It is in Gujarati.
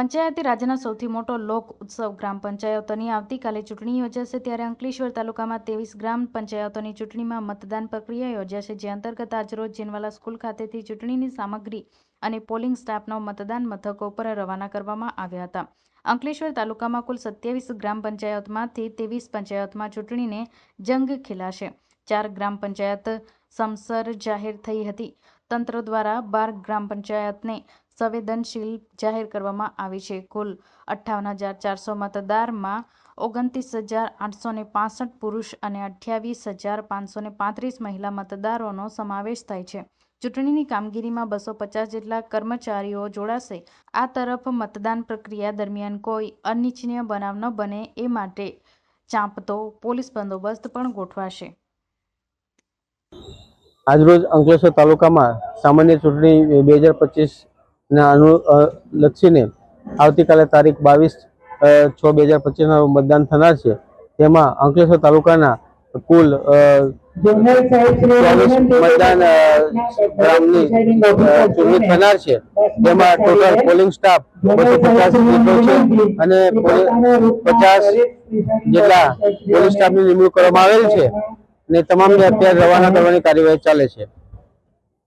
પંચાયતી રાજ્યનો સૌથી મોટો લોક ઉત્સવ ગ્રામ પંચાયતોની આવતીકાલે ચૂંટણી યોજાશે ત્યારે અંકલેશ્વર તાલુકામાં ત્રેવીસ ગ્રામ પંચાયતોની ચૂંટણીમાં મતદાન પ્રક્રિયા યોજાશે, જે અંતર્ગત આજરોજ જીનવાલા સ્કૂલ ખાતેથી ચૂંટણીની સામગ્રી અને પોલિંગ સ્ટાફનો મતદાન મથકો પર રવાના કરવામાં આવ્યા હતા. અંકલેશ્વર તાલુકામાં કુલ સત્યાવીસ ગ્રામ પંચાયતમાંથી ત્રેવીસ પંચાયતમાં ચૂંટણીને જંગ ખેલાશે. ચાર ગ્રામ પંચાયત સમસર જાહેર થઈ હતી. તંત્ર દ્વારા બાર ગ્રામ પંચાયતને સંવેદનશીલ જાહેર કરવામાં આવી છે. કુલ અઠ્ઠાવન હજાર ચારસો મતદારમાં ઓગણત્રીસ હજાર આઠસો ને પાસઠ પુરુષ અને અઠ્યાવીસ હજાર પાંચસો ને પાંત્રીસ મહિલા મતદારોનો સમાવેશ થાય છે. ચૂંટણીની કામગીરીમાં બસો પચાસ જેટલા કર્મચારીઓ જોડાશે. આ તરફ મતદાન પ્રક્રિયા દરમિયાન કોઈ અનિચ્છનીય બનાવ ન બને એ માટે ચાંપતો પોલીસ બંદોબસ્ત પણ ગોઠવાશે. આજરોજ અંકલેશ્વર તાલુકામાં સામાન્ય ચૂંટણી બે હજાર પચીસના અનુ અ, લક્ષીને આવતીકાલે તારીખ બાવીસ છ બે હજાર પચીસના મતદાન થનાર છે. તેમાં અંકલેશ્વર તાલુકાના કુલ મતદાન ગ્રામની ચૂંટણી થનાર છે. તેમાં ટોટલ પોલિંગ સ્ટાફ બસો પચાસ છે અને પચાસ જેટલા પોલીસ સ્ટાફની નિમણૂક કરવામાં આવેલ છે. અને તમામને અત્યારે રવાના કરવાની કાર્યવાહી ચાલે છે.